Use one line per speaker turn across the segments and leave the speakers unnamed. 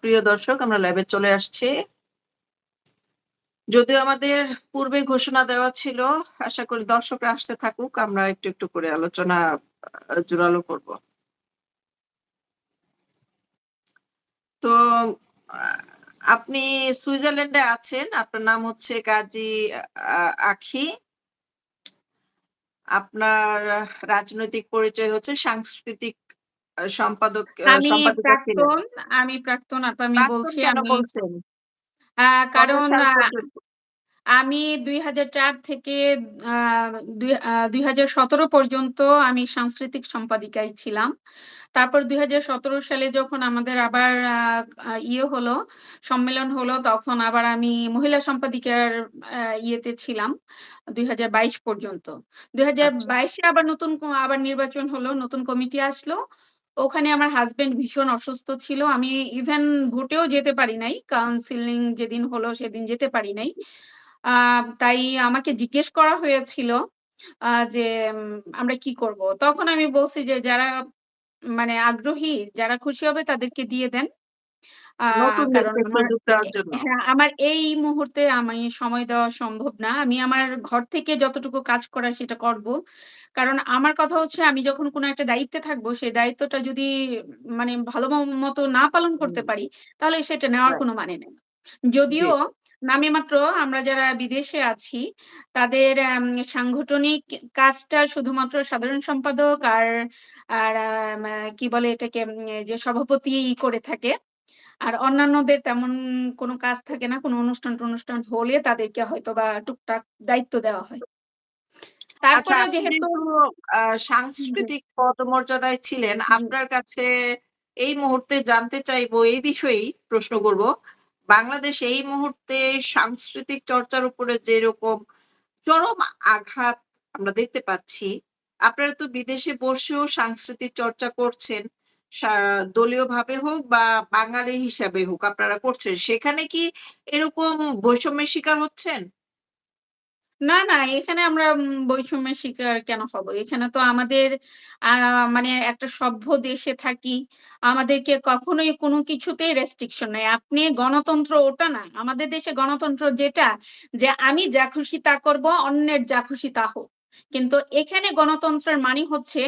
প্রিয় দর্শক আমরা ল্যাবে চলে আসছি। যদিও আমাদের পূর্বে ঘোষণা দেওয়া ছিল আশা করি দর্শকরা আসতে থাকুক আমরা একটু একটু করে আলোচনা জোরালো করব। তো আপনি সুইজারল্যান্ডে আছেন আপনার নাম হচ্ছে আহ, আখি। আপনার রাজনৈতিক পরিচয় হচ্ছে সাংস্কৃতিক সম্পাদক
আমি প্রাক্তন আমি প্রাক্তন আপা আমি বলছি আমি
বলছেন?
কারণ? আমি দুই হাজার চার থেকে দুই হাজার সতেরো পর্যন্ত আমি সাংস্কৃতিক সম্পাদিকায় ছিলাম। তারপর দুই সালে যখন আমাদের আবার ইয়ে হলো সম্মেলন হলো তখন আবার আমি মহিলা সম্পাদিকার ইয়েতে ছিলাম দুই হাজার বাইশ পর্যন্ত। দুই হাজার
আচ্ছা
বাইশে আবার নতুন আবার নির্বাচন হলো নতুন কমিটি আসলো। ওখানে আমার হাজবেন্ড ভীষণ অসুস্থ ছিল। আমি ইভেন ভোটেও যেতে পারি নাই কাউন্সিলিং যেদিন হলো সেদিন যেতে পারি নাই। তাই আমাকে জিজ্ঞেস করা হয়েছিল যে আমরা কি করব? তখন আমি বলছি যে, যারা মানে আগ্রহী, যারা খুশি হবে তাদেরকে দিয়ে দেন। আহ কারণ
নতুনদেরকে
আমার
সুযোগ দেওয়ার জন্য।
হ্যাঁ আমার এই মুহূর্তে আমি সময় দেওয়া সম্ভব না। আমি আমার ঘর থেকে যতটুকু কাজ করা সেটা করব। কারণ আমার কথা হচ্ছে আমি যখন কোনো একটা দায়িত্বে থাকব সেই দায়িত্বটা যদি মানে ভালো ম- মতো না পালন করতে
হুম,
পারি তাহলে সেটা নেওয়ার কোনো মানে নেই।
জি।
যদিও নামে মাত্র আমরা যারা বিদেশে আছি তাদের আম, সাংগঠনিক কাজটা শুধুমাত্র সাধারণ সম্পাদক আর আর আম, কি বলে এটাকে উম, যে সভাপতি করে থাকে আর অন্যান্যদের তেমন কোনো কাজ থাকে না কোনো অনুষ্ঠান টনুষ্ঠান হলে তাদেরকে হয়তো বা টুকটাক দায়িত্ব দেওয়া হয়।
আচ্ছা
যেহেতু
যেহেতু আহ, সাংস্কৃতিক পদমর্যাদায় ছিলেন আপনার কাছে এই মুহূর্তে জানতে চাইব এই বিষয়েই প্রশ্ন করব বাংলাদেশ এই মুহূর্তে সাংস্কৃতিক চর্চার উপরে যেরকম চরম আঘাত আমরা দেখতে পাচ্ছি আপনারা তো বিদেশে বসেও সাংস্কৃতিক চর্চা করছেন দলীয় ভাবে হোক বা বাঙালি হিসাবে হোক আপনারা করছেন, সেখানে কি এরকম বৈষম্যের শিকার হচ্ছেন?
না না, এখানে আমরা বৈষম্যের শিকার কেন হব? এখানে তো আমাদের মানে একটা সভ্য দেশে থাকি, আমাদেরকে কখনোই কোনো কিছুতেই রেস্ট্রিকশন নাই। আপনি গণতন্ত্র ওটা না, আমাদের দেশে গণতন্ত্র যেটা, যে আমি যা খুশি তা করব, অন্যের যা খুশি তা হোক। কিন্তু এখানে গণতন্ত্রের মানে হচ্ছে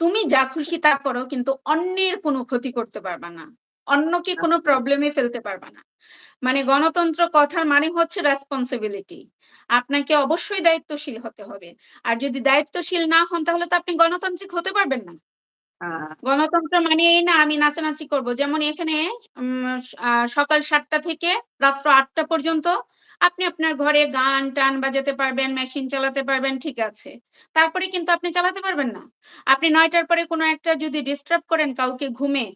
তুমি যা খুশি তা করো কিন্তু অন্যের কোনো ক্ষতি করতে পারবা না। অন্যকে কোনো
আচ্ছা।
প্রবলেমে ফেলতে পারবা না। মানে গণতন্ত্র কথার মানে হচ্ছে রেসপন্সিবিলিটি আপনাকে অবশ্যই দায়িত্বশীল হতে হবে। আর যদি দায়িত্বশীল না হন তাহলে তো আপনি গণতান্ত্রিক হতে পারবেন না। গণতন্ত্র মানে এই না আমি নাচানাচি করব। যেমন এখানে সকাল সাতটা থেকে রাত্র আটটা পর্যন্ত আপনি আপনার ঘরে গান টান বাজাতে পারবেন মেশিন চালাতে পারবেন ঠিক আছে। তারপরে কিন্তু আপনি চালাতে পারবেন না। আপনি নয়টার পরে কোনো একটা যদি ডিস্টার্ব করেন কাউকে ঘুমে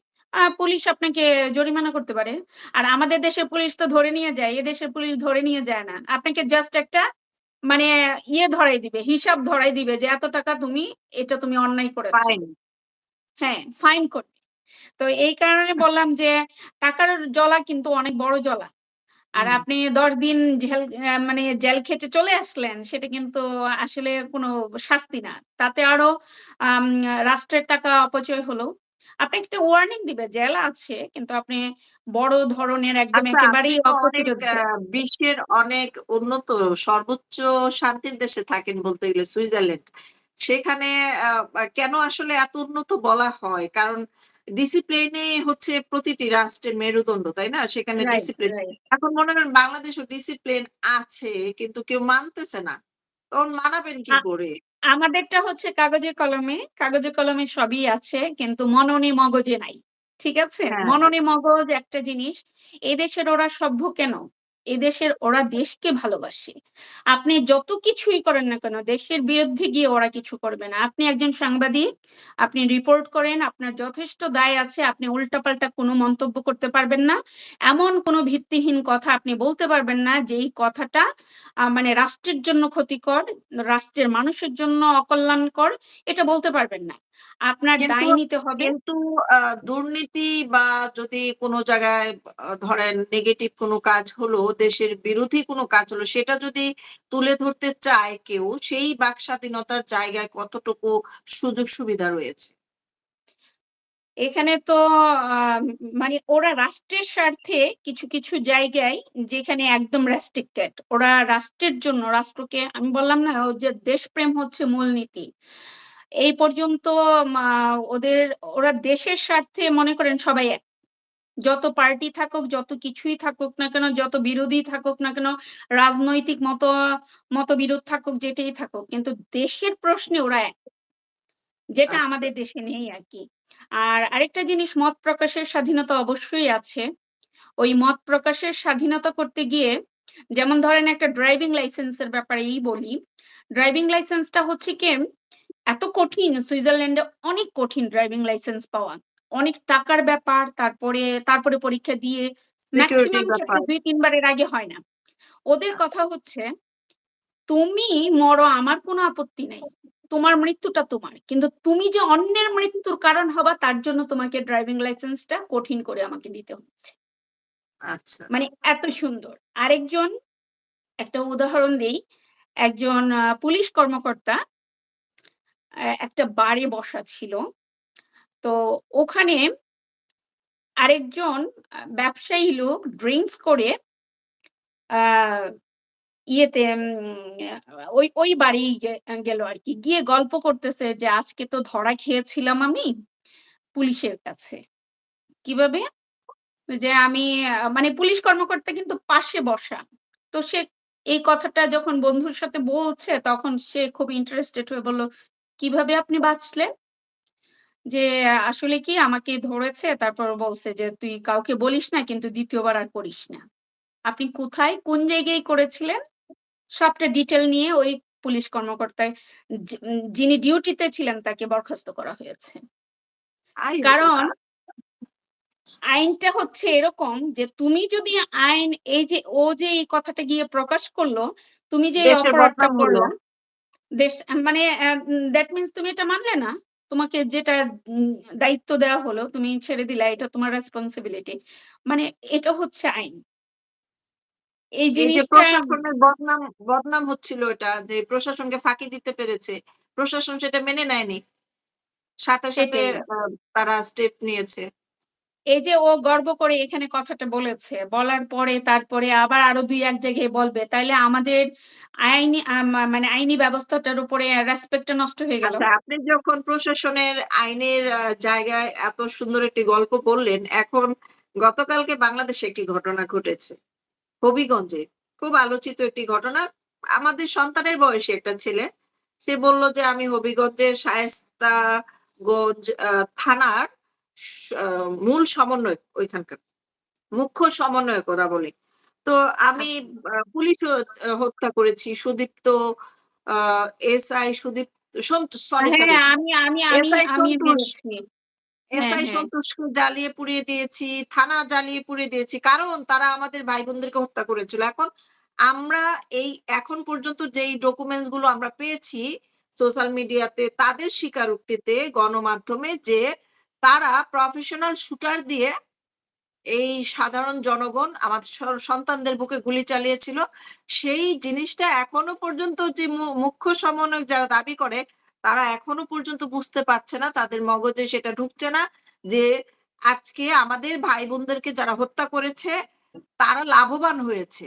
পুলিশ আপনাকে জরিমানা করতে পারে। আর আমাদের দেশের পুলিশ তো ধরে নিয়ে যায় এ দেশের পুলিশ ধরে নিয়ে যায় না। আপনাকে জাস্ট একটা মানে ইয়ে ধরাই দিবে হিসাব ধরাই দিবে যে এত টাকা তুমি এটা তুমি অন্যায় করেছ। হ্যাঁ ফাইন করবে। তো এই কারণে বললাম যে টাকার জলা কিন্তু অনেক বড় জলা আর আপনি দশ দিন জেল মানে জেল খেটে চলে আসলেন সেটা কিন্তু আসলে কোনো শাস্তি না। তাতে আরও রাষ্ট্রের টাকা অপচয় হলো। আপনি একটা ওয়ার্নিং দিবে জেল আছে কিন্তু আপনি বড় ধরনের একদম
আচ্ছা
একেবারেই
বিশ্বের অনেক উন্নত সর্বোচ্চ শান্তির দেশে থাকেন বলতে গেলে সুইজারল্যান্ড। সেখানে কেন আসলে এত উন্নত বলা হয়? কারণ ডিসিপ্লিনে হচ্ছে প্রতিটি রাষ্ট্রের মেরুদণ্ড তাই না? সেখানে ডিসিপ্লিন এখন মনে করেন বাংলাদেশও ডিসিপ্লিন আছে কিন্তু কেউ মানতেছে না। তখন মানাবেন কি করে?
আমাদেরটা হচ্ছে কাগজে কলমে কাগজে কলমে সবই আছে কিন্তু মননে মগজে নাই ঠিক আছে?
হ্যাঁ।
মননে মগজ একটা জিনিস এদেশের ওরা সভ্য কেন? এদেশের ওরা দেশকে ভালোবাসে। আপনি যত কিছুই করেন না কেন, দেশের বিরুদ্ধে গিয়ে ওরা কিছু করবে না। আপনি একজন সাংবাদিক, আপনি রিপোর্ট করেন, আপনার যথেষ্ট দায় আছে, আপনি উল্টাপাল্টা কোনো মন্তব্য করতে পারবেন না। এমন কোনো ভিত্তিহীন কথা আপনি বলতে পারবেন না যেই কথাটা মানে রাষ্ট্রের জন্য ক্ষতিকর, রাষ্ট্রের মানুষের জন্য অকল্যাণকর, এটা বলতে পারবেন না। আপনার
কিন্তু
দায় নিতে হবে
কিন্তু আহ, দুর্নীতি বা যদি কোনো জায়গায় আহ, ধরেন নেগেটিভ কোনো কাজ হলো দেশের বিরোধী কোনো কাজ হলো সেটা যদি তুলে ধরতে চায় কেউ সেই বাক স্বাধীনতার জায়গায় কতটুকু সুযোগ সুবিধা রয়েছে
এখানে তো আ মানে ওরা রাষ্ট্রের স্বার্থে কিছু, কিছু জায়গায় যেখানে একদম রেস্ট্রিক্টেড ওরা রাষ্ট্রের জন্য রাষ্ট্রকে আমি বললাম না ও যে দেশপ্রেম হচ্ছে মূলনীতি। এই পর্যন্ত ওদের ওরা দেশের স্বার্থে মনে করেন সবাই এক। যত পার্টি থাকুক, যত কিছুই থাকুক না কেন, যত বিরোধী থাকুক না কেন, রাজনৈতিক মত মতবিরোধ থাকুক, যেটাই থাকুক। কিন্তু দেশের প্রশ্নে ওরা এক। যেটা
আচ্ছা।
আমাদের দেশে নেই আর কি আর আরেকটা জিনিস মত প্রকাশের স্বাধীনতা অবশ্যই আছে। ওই মত প্রকাশের স্বাধীনতা করতে গিয়ে যেমন ধরেন একটা ড্রাইভিং লাইসেন্সের ব্যাপারেই বলি। ড্রাইভিং লাইসেন্সটা হচ্ছে গিয়ে এত কঠিন সুইজারল্যান্ডে অনেক কঠিন ড্রাইভিং লাইসেন্স পাওয়া। অনেক টাকার ব্যাপার, তারপরে তারপরে পরীক্ষা দিয়ে
সিকিউরিটির
মেক্সিমাম
ব্যাপার।
ক্ষেত্রে ২-৩ বারের আগে হয় না। ওদের
আচ্ছা।
কথা হচ্ছে, "তুমি মরো আমার কোনো আপত্তি নাই। তোমার মৃত্যুটা তোমার। কিন্তু তুমি যে অন্যের মৃত্যুর কারণ হবা তার জন্য তোমাকে ড্রাইভিং লাইসেন্সটা কঠিন করে আমাকে দিতে হচ্ছে।"
আচ্ছা।
মানে এত সুন্দর। আরেকজন একটা উদাহরণ দেই। একজন পুলিশ কর্মকর্তা একটা বারে বসা ছিল। তো ওখানে আরেকজন ব্যবসায়ী লোক ড্রিঙ্কস করে ইয়েতে ওই ওই বাড়েই গে গেল আরকি। গিয়ে গল্প করতেছে যে, "আজকে তো ধরা খেয়েছিলাম আমি পুলিশের কাছে।" কীভাবে? যে আমি মানে পুলিশ কর্মকর্তা কিন্তু পাশে বসা। তো সে এই কথাটা যখন বন্ধুর সাথে বলছে তখন সে খুব ইন্টারেস্টেড হয়ে বলল, "কীভাবে আপনি বাঁচলেন?" যে আসলে কি আমাকে ধরেছে তারপর বলছে যে, "তুই কাউকে বলিস না কিন্তু দ্বিতীয়বার আর করিস না।" আপনি কোথায় কোন জায়গায় করেছিলেন? সবটা ডিটেল নিয়ে ওই পুলিশ কর্মকর্তায় যিনি ডিউটিতে ছিলেন তাকে বরখাস্ত করা হয়েছে। কারণ আইনটা হচ্ছে এরকম যে তুমি যদি আইন এই যে ও যে এই কথাটা গিয়ে প্রকাশ করল তুমি যে অপরাধটা। করলা, দেশ মানে দ্যাট মিনস তুমি এটা মানলে না। তোমাকে যেটা দায়িত্ব দেওয়া হলো তুমি ছেড়ে দিলা এটা তোমার রেসপনসিবিলিটি। মানে এটা হচ্ছে আইন। এই
যে
জিনিসটা
প্রশাসনের বদনাম বদনাম হচ্ছিল এটা যে প্রশাসনকে ফাঁকি দিতে পেরেছে। প্রশাসন সেটা মেনে নেয়নি। সাথে, সাথে। তারা স্টেপ নিয়েছে।
এই যে ও গর্ব করে এখানে কথাটা বলেছে। বলার পরে তারপরে আবার আরও ২-১ জায়গায় বলবে। তাইলে আমাদের আইনি মানে আইনি ব্যবস্থাটার উপরে রেসপেক্ট টা নষ্ট হয়ে গেল।
আচ্ছা আপনি যখন প্রশাসনের আইনের জায়গায় এত সুন্দর একটি গল্প বললেন, এখন গতকালকে বাংলাদেশে একটি ঘটনা ঘটেছে। হবিগঞ্জে খুব আলোচিত একটি ঘটনা। আমাদের সন্তানের বয়সে একটা ছেলে। সে বলল যে, "আমি হবিগঞ্জের শায়েস্তাগঞ্জ থানার মূল সমন্বয়ক ওইখানকার। মুখ্য সমন্বয়ক ওরা বলে। তো আমি
আচ্ছা।
আ হত্যা করেছি। সুদীপ্ত আ এসআই সুদীপ এসআই। সন্তোষকে জ্বালিয়ে পুড়িয়ে দিয়েছি, থানা জ্বালিয়ে পুড়িয়ে দিয়েছি। কারণ তারা আমাদের ভাই-বোনদেরকে হত্যা করেছিল। এখন আমরা এই এখন পর্যন্ত যেই ডকুমেন্টসগুলো আমরা পেয়েছি সোশ্যাল মিডিয়াতে তাদের স্বীকারোক্তিতে গণমাধ্যমে যে তারা প্রফেশনাল শুটার দিয়ে এই সাধারণ জনগণ আমার সন্তানদের বুকে গুলি চালিয়েছিল। সেই জিনিসটা এখনও পর্যন্ত যে মুখ্য সমন্বয়ক যারা দাবি করে, তারা এখনও পর্যন্ত বুঝতে পারছে না। তাদের মগজে সেটা ঢুকছে না যে আজকে আমাদের ভাই-বোনদেরকে যারা হত্যা করেছে, তারা লাভবান হয়েছে।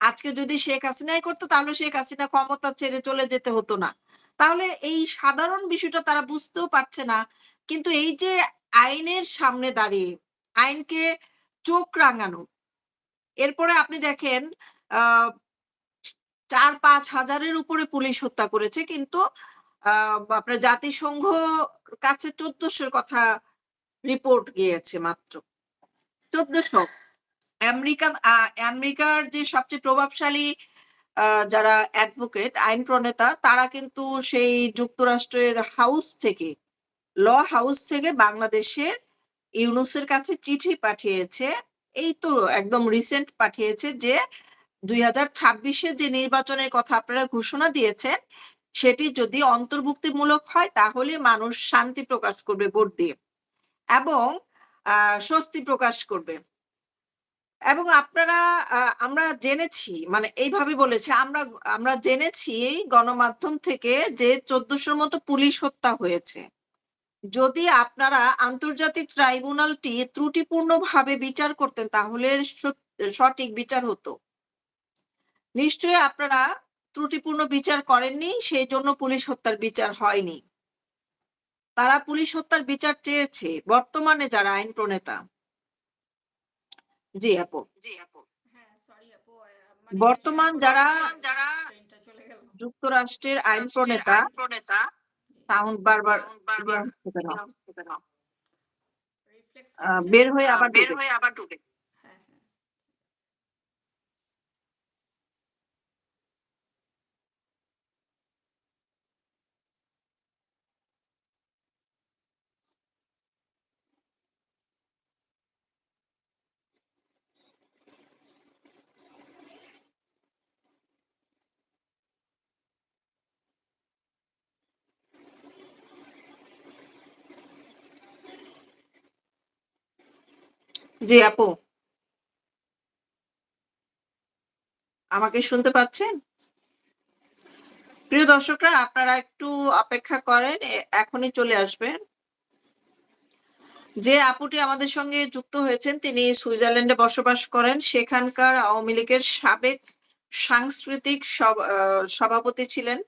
আজকে যদি শেখ হাসিনাই করতো তাহলে শেখ হাসিনা ক্ষমতা ছেড়ে চলে যেতে হতো না। তাহলে এই সাধারণ বিষয়টা তারা বুঝতেও পারছে না। কিন্তু এই যে আইনের সামনে দাঁড়িয়ে আইনকে চোখ রাঙানো। এরপরে আপনি দেখেন আ ৪-৫ হাজারের উপরে পুলিশ হত্যা করেছে। কিন্তু আপনার জাতিসংঘ কাছে চোদ্দশোর কথা রিপোর্ট গিয়েছে মাত্র। চোদ্দশো আমেরিকান আমেরিকার যে সবচেয়ে প্রভাবশালী যারা অ্যাডভোকেট, আইন প্রণেতা তারা কিন্তু সেই যুক্তরাষ্ট্রের হাউস থেকে ল হাউস থেকে বাংলাদেশের ইউনূসের কাছে চিঠি পাঠিয়েছে। এই তো একদম রিসেন্ট পাঠিয়েছে যে ২০২৬ এ যে নির্বাচনের কথা আপনারা ঘোষণা দিয়েছেন, সেটি যদি অন্তর্ভুক্তিমূলক হয় তাহলে মানুষ শান্তি প্রকাশ করবে ভোট দিয়ে। এবং স্বস্তি প্রকাশ করবে। এবং আপনারা আমরা জেনেছি মানে এইভাবে বলেছে আমরা আমরা জেনেছি গণমাধ্যম থেকে যে ১৪০০ র মতো পুলিশ হত্যা হয়েছে। যদি আপনারা আন্তর্জাতিক ট্রাইব্যুনালটি ত্রুটিপূর্ণভাবে বিচার করতেন তাহলে সঠিক বিচার হতো। নিশ্চয়ই আপনারা ত্রুটিপূর্ণ বিচার করেননি সেই জন্য পুলিশ হত্যার বিচার হয়নি। তারা পুলিশ হত্যার বিচার চেয়েছে বর্তমানে যারা আইন প্রণেতা। জি আপু। জি আপু।
হ্যাঁ সরি আপু আহ, মানে
বর্তমান যারা
যারা ট্রেনটা চলে গেল
যুক্তরাষ্ট্রের আইন প্রণেতা
প্রণেতা
সাউন্ড বারবার বের হয়ে আবার
বের হয়ে আবার ঢুকে
জি আপু, আমাকে শুনতে পাচ্ছেন? প্রিয় দর্শকরা, আপনারা একটু অপেক্ষা করেন এখনই চলে আসবেন। যে আপুটি আমাদের সঙ্গে যুক্ত হয়েছেন, তিনি সুইজারল্যান্ডে বসবাস করেন। সেখানকার আওয়ামী লীগের সাবেক সাংস্কৃতিক সভাপতি ছিলেন।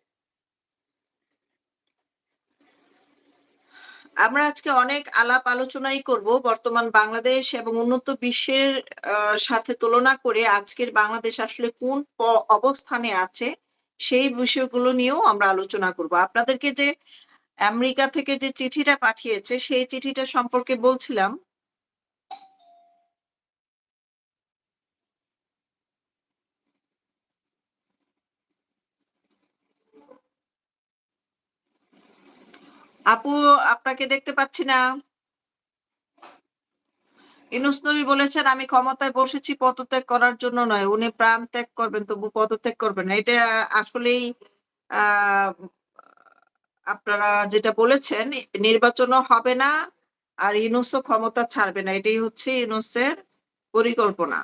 আমরা আজকে অনেক আলাপ আলোচনাই করব বর্তমান বাংলাদেশ এবং উন্নত বিশ্বের সাথে তুলনা করে আজকের বাংলাদেশ আসলে কোন অবস্থানে আছে সেই বিষয়গুলো নিয়েও আমরা আলোচনা করব। আপনাদেরকে যে আমেরিকা থেকে যে চিঠিটা পাঠিয়েছে সেই চিঠিটা সম্পর্কে বলছিলাম আপু, আপনাকে দেখতে পাচ্ছি না। ইনুস নবী বলেছেন, আমি ক্ষমতায় বসেছি, পদত্যাগ করার জন্য নয়। উনি প্রাণ ত্যাগ করবেন, তবু পদত্যাগ করবেন এটা আসলেই আপনারা যেটা বলেছেন, নির্বাচনও হবে না, আর ইনুসও ক্ষমতা ছাড়বে না। এটাই হচ্ছে ইনুসের পরিকল্পনা।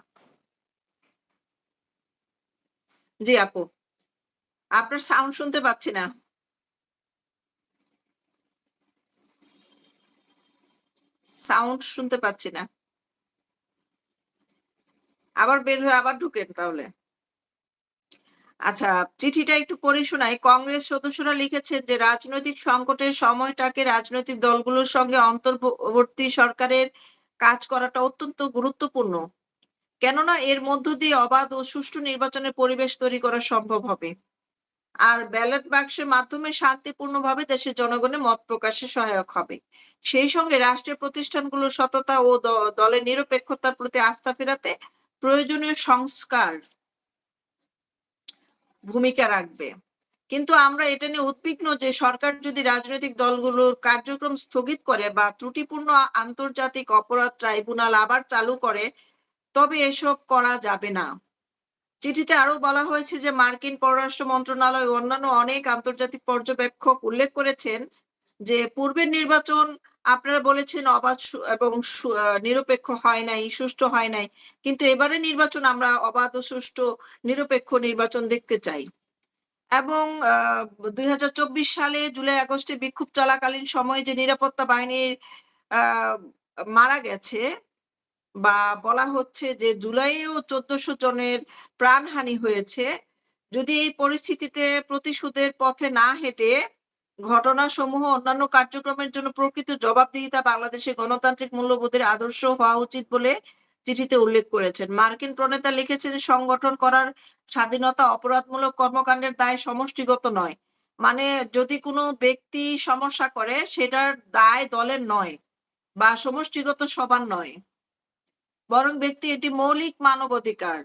জি, আপু। আপনার সাউন্ড শুনতে পাচ্ছি না। সাউন্ড শুনতে পাচ্ছি না। আবার বের হয়ে আবার ঢুকেন তাহলে। আচ্ছা চিঠিটা একটু পড়ে শোনাই। কংগ্রেস সদস্যরা লিখেছেন যে, রাজনৈতিক সংকটের সময়টাকে রাজনৈতিক দলগুলোর সঙ্গে অন্তর্বর্তী সরকারের কাজ করাটা অত্যন্ত গুরুত্বপূর্ণ। কেননা, এর মধ্য দিয়ে অবাধ ও সুষ্ঠু নির্বাচনের পরিবেশ তৈরি করা সম্ভব হবে। আর ব্যালট বাক্সের মাধ্যমে শান্তিপূর্ণভাবে দেশের জনগণের মত প্রকাশে সহায়ক হবে। সেই সঙ্গে রাষ্ট্রীয় প্রতিষ্ঠানগুলোর সততা ও দলের নিরপেক্ষতার প্রতি আস্থা ফেরাতে প্রয়োজনীয় সংস্কার ভূমিকা রাখবে। কিন্তু আমরা এটা নিয়ে উদ্বিগ্ন যে সরকার যদি রাজনৈতিক দলগুলোর কার্যক্রম স্থগিত করে বা ত্রুটিপূর্ণ আন্তর্জাতিক অপরাধ ট্রাইব্যুনাল আবার চালু করে, তবে এসব করা যাবে না। চিঠিতে আরও বলা হয়েছে যে মার্কিন পররাষ্ট্র মন্ত্রণালয় অন্যান্য অনেক আন্তর্জাতিক পর্যবেক্ষক উল্লেখ করেছেন যে পূর্বের নির্বাচন আপনারা বলেছেন অবাধ এবং নিরপেক্ষ হয় নাই, সুষ্ঠু হয় নাই। কিন্তু এবারে নির্বাচন আমরা অবাধ ও সুষ্ঠু নিরপেক্ষ নির্বাচন দেখতে চাই। এবং দুই হাজার চব্বিশ সালে জুলাই আগস্টে বিক্ষোভ চলাকালীন সময়ে যে নিরাপত্তা বাহিনীর মারা গেছে বা বলা হচ্ছে যে জুলাইয়েও চোদ্দশো জনের প্রাণহানি হয়েছে। যদি এই পরিস্থিতিতে প্রতিশোধের পথে না হেঁটে ঘটনাসমূহ অন্যান্য কার্যক্রমের জন্য প্রকৃত জবাবদিহিতা বাংলাদেশের গণতান্ত্রিক মূল্যবোধের আদর্শ হওয়া উচিত বলে চিঠিতে উল্লেখ করেছেন। মার্কিন প্রণেতা লিখেছেন সংগঠন করার স্বাধীনতা অপরাধমূলক কর্মকাণ্ডের দায় সমষ্টিগত নয়। মানে যদি কোনো ব্যক্তি সমস্যা করে, সেটার দায় দলের নয় বা সমষ্টিগত সবার নয়। বরং ব্যক্তি এটি মৌলিক মানবাধিকার।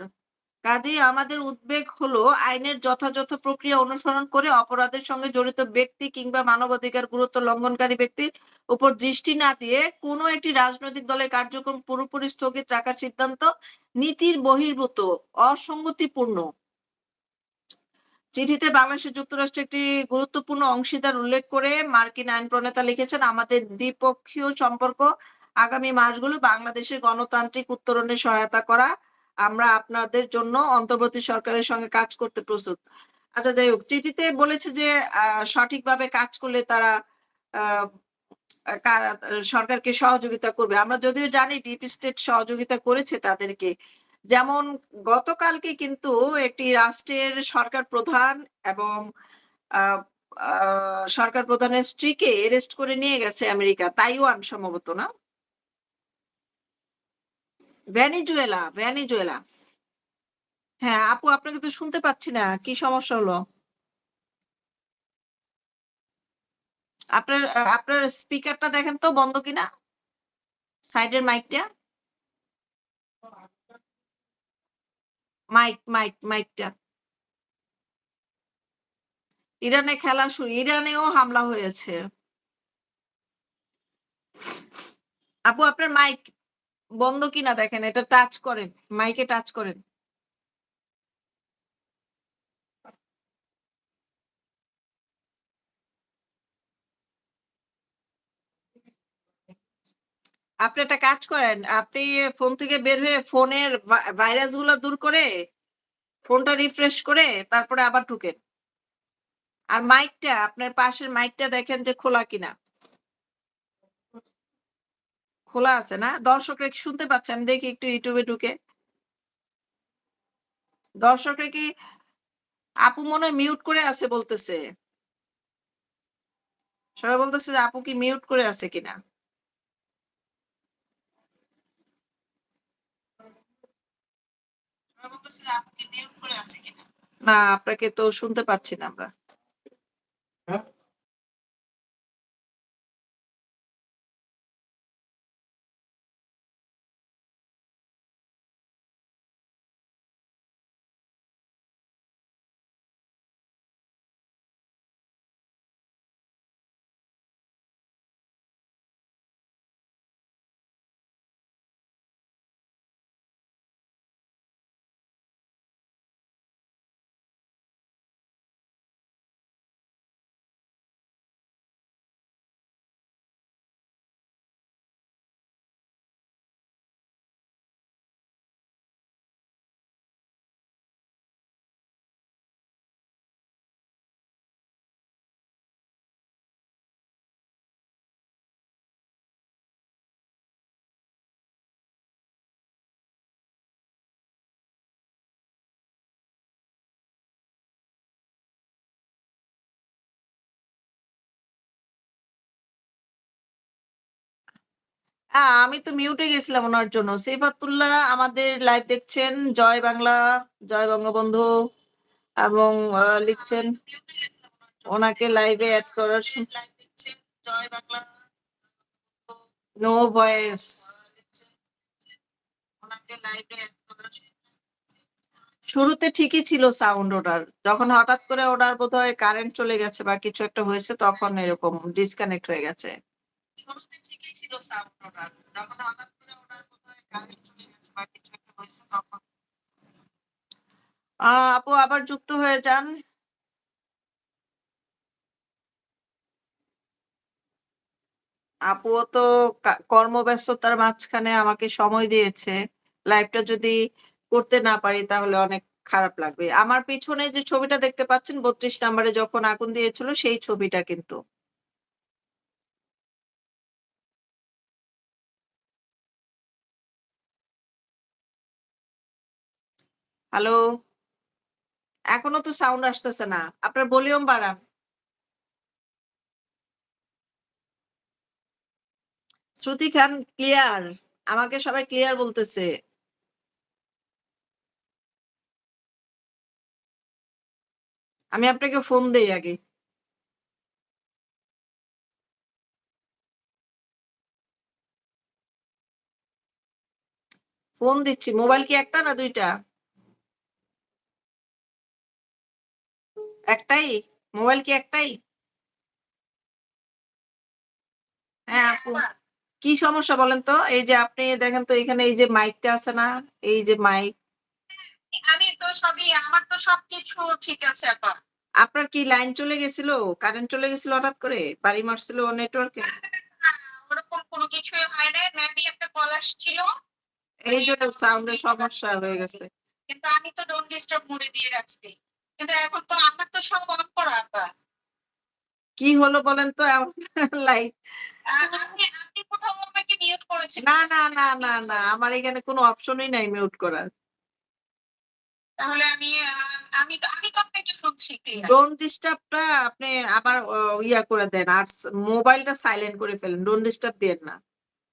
কাজেই আমাদের উদ্বেগ হলো আইনের যথাযথ প্রক্রিয়া অনুসরণ করে অপরাধের সঙ্গে জড়িত ব্যক্তি কিংবা মানবাধিকার গুরুত্ব লঙ্ঘনকারী ব্যক্তির উপর দৃষ্টি না দিয়ে কোনো একটি রাজনৈতিক দলের কার্যক্রম পুরোপুরি স্থগিত রাখার সিদ্ধান্ত নীতির বহির্ভূত, অসঙ্গতিপূর্ণ। চিঠিতে বাংলাদেশের যুক্তরাষ্ট্রের একটি গুরুত্বপূর্ণ অংশীদার উল্লেখ করে মার্কিন আইন প্রণেতা লিখেছেন, আমাদের দ্বিপক্ষীয় সম্পর্ক আগামী মাসগুলো বাংলাদেশের গণতান্ত্রিক উত্তরণে সহায়তা করা আমরা আপনাদের জন্য অন্তর্বর্তী সরকারের সঙ্গে কাজ করতে প্রস্তুত। আচ্ছা যাই হোক, চিঠিতে বলেছে যে সঠিকভাবে কাজ করলে তারা সরকারকে সহযোগিতা করবে। আমরা যদিও জানি ডিপ স্টেট সহযোগিতা করেছে তাদেরকে। যেমন গতকালকে কিন্তু একটি রাষ্ট্রের সরকার প্রধান এবং সরকার প্রধানের স্ত্রীকে এরেস্ট করে নিয়ে গেছে আমেরিকা, তাইওয়ান সম্ভবত, না? ভ্যানিজুয়েলা ভ্যানিজুয়েলা। হ্যাঁ আপু, আপনাকে তো শুনতে পাচ্ছি না। কি সমস্যা হলো? আপনার আপনার স্পিকারটা দেখেন তো বন্ধ কিনা? সাইডের মাইকটা? মাইক মাইক, মাইকটা। ইরানে খেলা শুরু, ইরানেও হামলা হয়েছে। আপু, আপনার মাইক বন্ধ কিনা দেখেন, এটা টাচ করেন মাইকে টাচ করেন। আপনি একটা কাজ করেন, আপনি ফোন থেকে বের হয়ে ফোনের ভাইরাসগুলো দূর করে ফোনটা রিফ্রেশ করে তারপরে আবার ঢুকেন। আর মাইকটা আপনার পাশের মাইকটা দেখেন যে খোলা কিনা। খোলা আছে না? দর্শকরা কি শুনতে পাচ্ছে? আমি দেখি একটু ইউটিউবে ঢুকে। দর্শকরা কি আপু মনে মিউট করে আছে বলতেছে। সবাই বলতেছে যে আপু কি মিউট করে আছে কিনা? না, আপনাকে তো শুনতে পাচ্ছি না আমরা। আমি তো মিউটে গেছিলাম ওনার জন্য। সেফাতুল্লাহ আমাদের লাইভ দেখছেন। জয় বাংলা, জয় বঙ্গবন্ধু এবং লিখছেন ওনাকে লাইভে অ্যাড করার নো ভয়েস শুরুতে ঠিকই ছিল সাউন্ড ওটার। যখন হঠাৎ করে ওটার বোধহয় কারেন্ট চলে গেছে বা কিছু একটা হয়েছে, তখন এরকম ডিসকানেক্ট হয়ে গেছে। শুরুতে ঠিকই ছিল যখন করে কারেন্ট চলে গেছে বা কিছু একটা হয়েছে তখন। আপু আবার যুক্ত হয়ে যান। আপুও তো কর্মব্যস্ততার মাঝখানে আমাকে সময় দিয়েছে। লাইভটা যদি করতে না পারি তাহলে অনেক খারাপ লাগবে। আমার পিছনে যে ছবিটা দেখতে পাচ্ছেন, বত্রিশ নাম্বারে যখন আগুন দিয়েছিল, সেই ছবিটা কিন্তু। হ্যালো এখনও তো সাউন্ড আসতেছে না। আপনার ভলিউম বাড়ান। শ্রুতি খান ক্লিয়ার আমাকে সবাই ক্লিয়ার বলতেছে। আমি আপনাকে ফোন দেই আগে। ফোন দিচ্ছি। মোবাইল কি একটা না দুইটা? একটাই? মোবাইল কি একটাই? হ্যাঁ আপু। কি সমস্যা বলেন তো? এই যে আপনি দেখেন তো এখানে এই যে মাইকটা আছে না? এই যে মাইক।
আমি তো সবই আমার তো সবকিছু ঠিক আছে আপা
আপনার কি লাইন চলে গেছিল? কারেন্ট চলে গেছিল হঠাৎ করে? বাড়ি মারছিল নেটওয়ার্কে?
ওরকম কোনো কিছুই হয় না মেবি একটা কল আসছিল।
এই জন্য সাউন্ডের সমস্যা হয়ে গেছে।
কিন্তু আমি তো ডোন্ট ডিস্টার্ব মোডে দিয়ে রাখছি। কিন্তু এখন তো আমার তো সব অন করা আপা
কি হলো বলেন তো? লাইক
আপনি আপনি কোথাও আমাকে মিউট করেছেন
না না না না না আমার এখানে কোনো অপশনই নাই মিউট করার।
তাহলে আমি আমি আমি তো আপনাকে শুনছি ক্লিয়ার
ডোন্ট ডিস্টার্বটা আপনি আবার ইয়া করে দেন। আর মোবাইলটা সাইলেন্ট করে ফেলেন। ডোন্ট ডিস্টার্ব দেন না।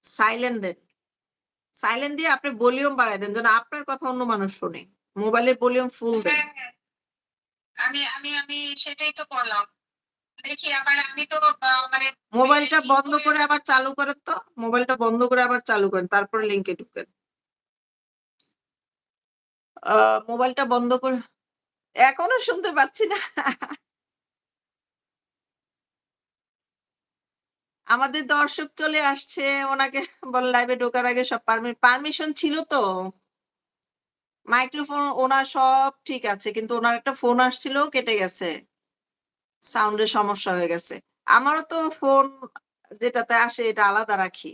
সাইলেন্ট দেন। সাইলেন্ট দিয়ে আপনি ভলিউম বাড়ায় দেন। যেন আপনার কথা অন্য মানুষ শুনে। মোবাইলের ভলিউম ফুল দেন।
হ্যাঁ, আমি আমি আমি সেটাই তো করলাম দেখি আবার আমি তো মানে
মোবাইলটা বন্ধ
করে-
আবার চালু করেন তো? মোবাইলটা বন্ধ করে আবার চালু করেন তারপর লিংকে ঢুকেন। মোবাইলটা বন্ধ করে এখনও শুনতে পাচ্ছি না। আমাদের দর্শক চলে আসছে ওনাকে বল লাইভে ঢোকার আগে সব পারমিশন ছিল তো। মাইক্রোফোন ওনার সব ঠিক আছে, কিন্তু ওনার একটা ফোন আসছিল, কেটে গেছে। সাউন্ডের সমস্যা হয়ে গেছে। আমারও তো ফোন যেটাতে আসে এটা আলাদা রাখি।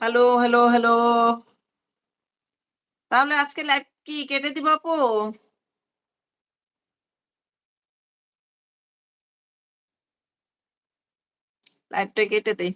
হ্যালো হ্যালো হ্যালো তাহলে আজকে লাইভ কি কেটে দিব আপু? লাইভটা কেটে দেই।